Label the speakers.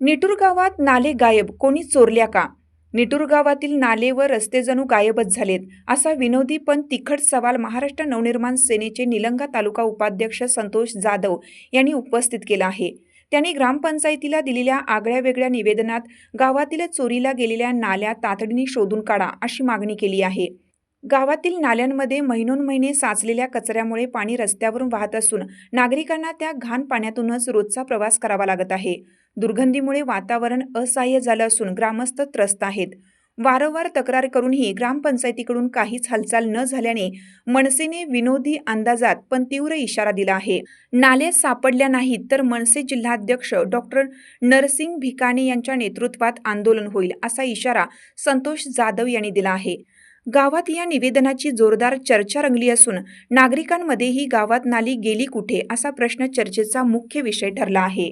Speaker 1: निटूर गावात नाले गायब कोणी चोरल्या का? निटूर गावातील नाले व रस्ते जणू गायबच झालेत असा विनोदी पण तिखट सवाल महाराष्ट्र नवनिर्माण सेनेचे निलंगा तालुका उपाध्यक्ष संतोष जाधव यांनी उपस्थित केला आहे. त्यांनी ग्रामपंचायतीला दिलेल्या आगळ्या वेगळ्या निवेदनात गावातील चोरीला गेलेल्या नाल्या तातडीने शोधून काढा अशी मागणी केली आहे. गावातील नाल्यांमध्ये महिनोन्महिने साचलेल्या कचऱ्यामुळे पाणी रस्त्यावरून वाहत असून नागरिकांना त्या घाण पाण्यातूनच रोजचा प्रवास करावा लागत आहे. दुर्गंधीमुळे वातावरण असह्य झालं असून ग्रामस्थ त्रस्त आहेत. वारंवार तक्रार करूनही ग्रामपंचायतीकडून काहीच हालचाल न झाल्याने मनसेने विनोदी अंदाजात पण तीव्र इशारा दिला आहे. नाले सापडल्या नाहीत तर मनसे जिल्हाध्यक्ष डॉक्टर नरसिंग भिकाणे यांच्या नेतृत्वात आंदोलन होईल असा इशारा संतोष जाधव यांनी दिला आहे. गावात या निवेदनाची जोरदार चर्चा रंगली असून नागरिकांमध्येही गावात नाली गेली कुठे असा प्रश्न चर्चेचा मुख्य विषय ठरला आहे.